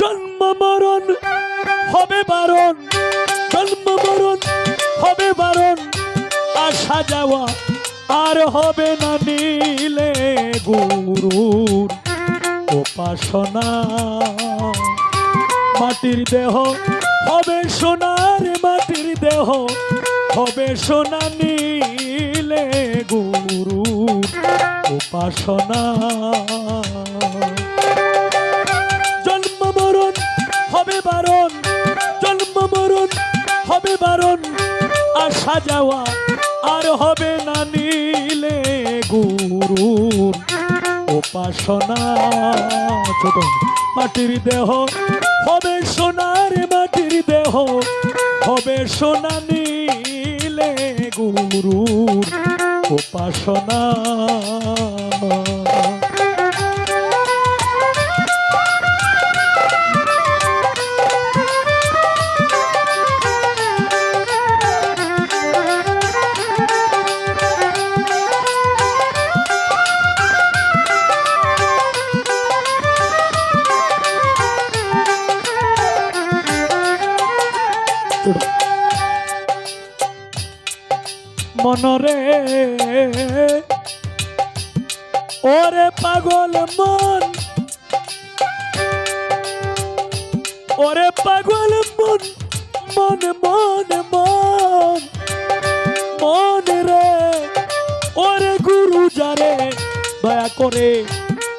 জন্ম মরণ, হবে বারণ। জন্ম মরণ, হবে বারণ। আসা যাওয়া আর হবে না নীলে গুরুর উপাসনা। মাটির দেহ, হবে সোনার মাটির দেহ, হবে সোনা নীলে গুরুর উপাসনা। বারণ, জন্ম মরণ হবে বারণ আসা যাওয়া আর হবে না নীলে গুরুর উপাসনা। ছোট, মাটির দেহ হবে সোনার, মাটির দেহ হবে সোনা নীলে গুরুর উপাসনা। মনরে। ওরে পাগল মন। ওরে পাগল মন। মন মন মন। মন রে। ওরে গুরু যারে দয়া করে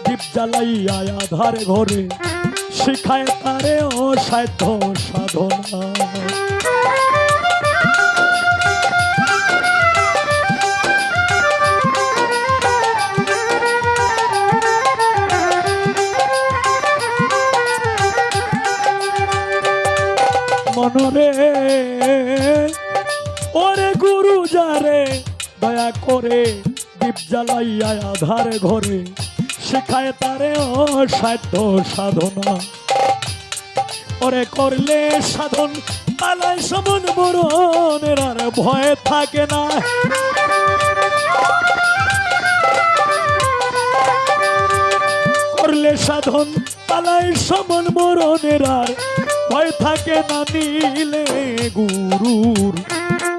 দীপ জ্বালাইয়া আধার ঘরে। শিখায় তারে অসাধ্য সাধনা। ওরে গুরু যারে, দয়া করে দীপ জ্বালাইয়া আধার ঘরে, শেখায় তারে অসাধ্য সাধনা। ওরে করলে সাধন পালায় সমন মরণের আর ভয় থাকে না। করলে সাধন পালায় সমন মরণের আর ভয় থাকে না নিলে গুরুর।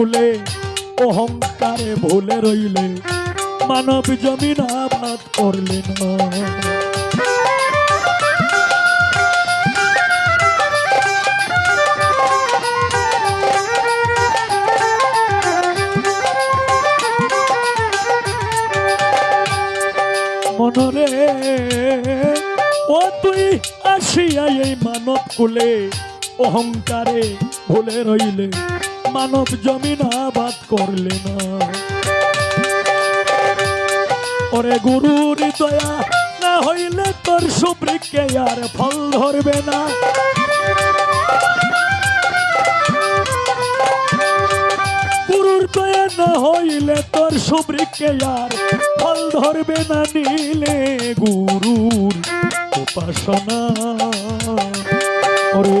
কুলে অহংকারে ভুলে রইলে, মানব জমিন আবাদ করলে মনরে, ও তুই আসিয়া এই মানব কুলে, অহংকারে ভুলে রইলে মানব জমিন আবাদ করলে না। ওরে গুরুর দয়া না হইলে তোর সুবৃক্ষে আর ফল ধরবে না। গুরুর দয়া না হইলে তোর সুবৃক্ষে আর ফল ধরবে না নিলে গুরুর উপাসনা। ওরে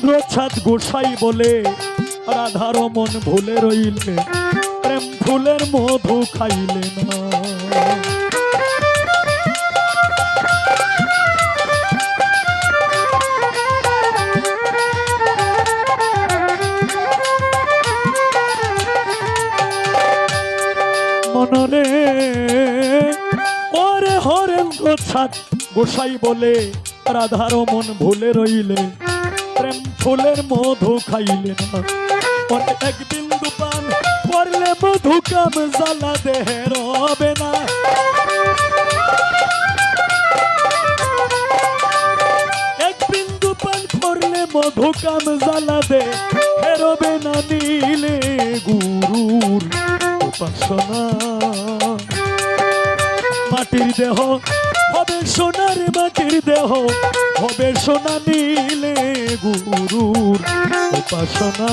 হরেন্দ্র ছাদ গোসাই বলে রাধার মন ভুলে রইলে প্রেম ফুলের মধু খাইলে না। মনরে ওরে ছাদ গোসাই বলে রাধার মন ভুলে রইলে ফুলের মধু খাইলে না করলে মধু কাম জ্বালা দেহে রবে না। মধু কাম জ্বালা দে হেরবে না নিলে গুরুর উপাসনা। মাটির দেহ সোনার মাটির দেহ, হবে সোনা নীলে গুরুর উপাসনা।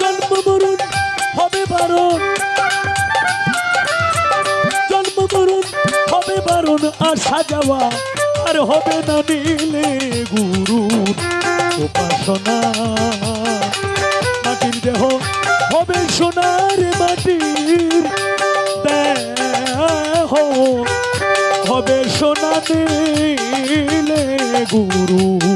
জন্ম মরণ হবে বারণ। জন্ম মরণ হবে বারণ আসা যাওয়া আর হবে না নীলে গুরুর উপাসনা। মাটির দেহ হবে সোনার মাটির হবে সোনা নীলে গুরু।